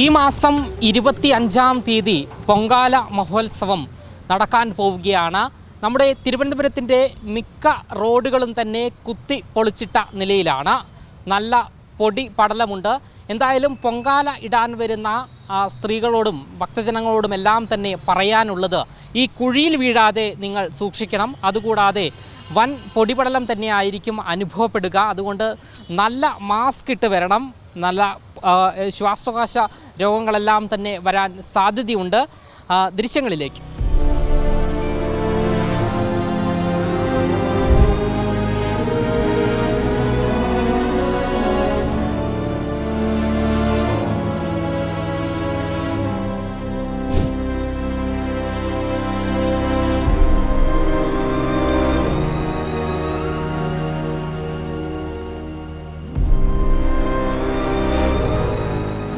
ഈ മാസം ഇരുപത്തി അഞ്ചാം തീയതി പൊങ്കാല മഹോത്സവം നടക്കാൻ പോവുകയാണ്. നമ്മുടെ തിരുവനന്തപുരത്തിന്റെ മിക്ക റോഡുകളും തന്നെ കുത്തി പൊളിച്ചിട്ട നിലയിലാണ്. നല്ല പൊടി പടലമുണ്ട്. എന്തായാലും പൊങ്കാല ഇടാൻ വരുന്ന സ്ത്രീകളോടും ഭക്തജനങ്ങളോടും എല്ലാം തന്നെ പറയാനുള്ളത് ഈ കുഴിയിൽ വീഴാതെ നിങ്ങൾ സൂക്ഷിക്കണം. അതുകൂടാതെ വൻ പൊടിപടലം തന്നെയായിരിക്കും അനുഭവപ്പെടുക. അതുകൊണ്ട് നല്ല മാസ്ക് ഇട്ട് വരണം. നല്ല ശ്വാസകോശ രോഗങ്ങളെല്ലാം തന്നെ വരാൻ സാധ്യതയുണ്ട്. ദൃശ്യങ്ങളിലേക്ക്.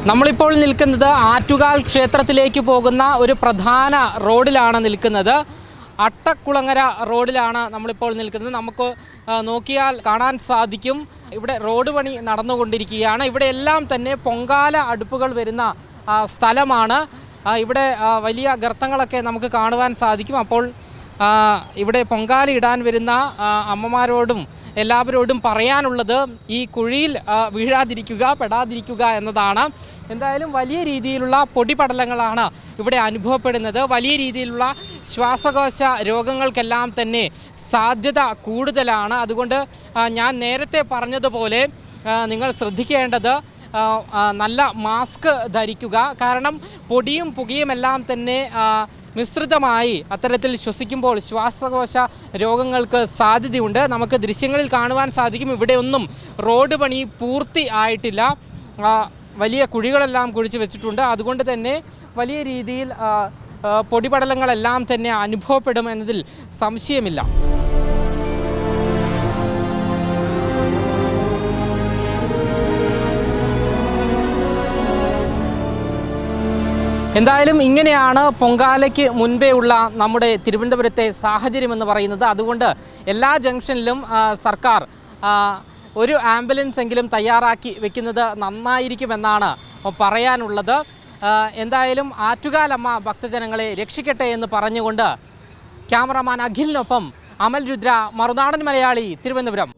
നമ്മളിപ്പോൾ നിൽക്കുന്നത് ആറ്റുകാൽ ക്ഷേത്രത്തിലേക്ക് പോകുന്ന ഒരു പ്രധാന റോഡിലാണ് നിൽക്കുന്നത്. അട്ടക്കുളങ്ങര റോഡിലാണ് നമ്മളിപ്പോൾ നിൽക്കുന്നത്. നമുക്ക് നോക്കിയാൽ കാണാൻ സാധിക്കും. ഇവിടെ റോഡ് പണി നടന്നുകൊണ്ടിരിക്കുകയാണ്. ഇവിടെ എല്ലാം തന്നെ പൊങ്കാല അടുപ്പുകൾ വരുന്ന സ്ഥലമാണ്. ഇവിടെ വലിയ ഗർത്തങ്ങളൊക്കെ നമുക്ക് കാണുവാൻ സാധിക്കും. അപ്പോൾ ഇവിടെ പൊങ്കാല ഇടാൻ വരുന്ന അമ്മമാരോടും എല്ലാവരോടും പറയാനുള്ളത് ഈ കുഴിയിൽ വീഴാതിരിക്കുക പെടാതിരിക്കുക എന്നതാണ്. എന്തായാലും വലിയ രീതിയിലുള്ള പൊടിപടലങ്ങളാണ് ഇവിടെ അനുഭവപ്പെടുന്നത്. വലിയ രീതിയിലുള്ള ശ്വാസകോശ രോഗങ്ങൾക്കെല്ലാം തന്നെ സാധ്യത കൂടുതലാണ്. അതുകൊണ്ട് ഞാൻ നേരത്തെ പറഞ്ഞതുപോലെ നിങ്ങൾ ശ്രദ്ധിക്കേണ്ടത് നല്ല മാസ്ക് ധരിക്കുക. കാരണം പൊടിയും പുകയുമെല്ലാം തന്നെ മിശ്രിതമായി അത്തരത്തിൽ ശ്വസിക്കുമ്പോൾ ശ്വാസകോശ രോഗങ്ങൾക്ക് സാധ്യതയുണ്ട്. നമുക്ക് ദൃശ്യങ്ങളിൽ കാണുവാൻ സാധിക്കും. ഇവിടെയൊന്നും റോഡ് പണി പൂർത്തി ആയിട്ടില്ല. വലിയ കുഴികളെല്ലാം കുഴിച്ച് വെച്ചിട്ടുണ്ട്. അതുകൊണ്ട് തന്നെ വലിയ രീതിയിൽ പൊടിപടലങ്ങളെല്ലാം തന്നെ അനുഭവപ്പെടും എന്നതിൽ സംശയമില്ല. എന്തായാലും ഇങ്ങനെയാണ് പൊങ്കാലയ്ക്ക് മുൻപേ ഉള്ള നമ്മുടെ തിരുവനന്തപുരത്തെ സാഹചര്യം എന്ന് പറയുന്നത്. അതുകൊണ്ട് എല്ലാ ജംഗ്ഷനിലും സർക്കാർ ഒരു ആംബുലൻസ് എങ്കിലും തയ്യാറാക്കി വെക്കുന്നത് നന്നായിരിക്കുമെന്നാണ് പറയാനുള്ളത്. എന്തായാലും ആറ്റുകാലമ്മ ഭക്തജനങ്ങളെ രക്ഷിക്കട്ടെ എന്ന് പറഞ്ഞുകൊണ്ട് ക്യാമറമാൻ അഖിലിനൊപ്പം അമൽ രുദ്ര മറുനാടൻ മലയാളി തിരുവനന്തപുരം.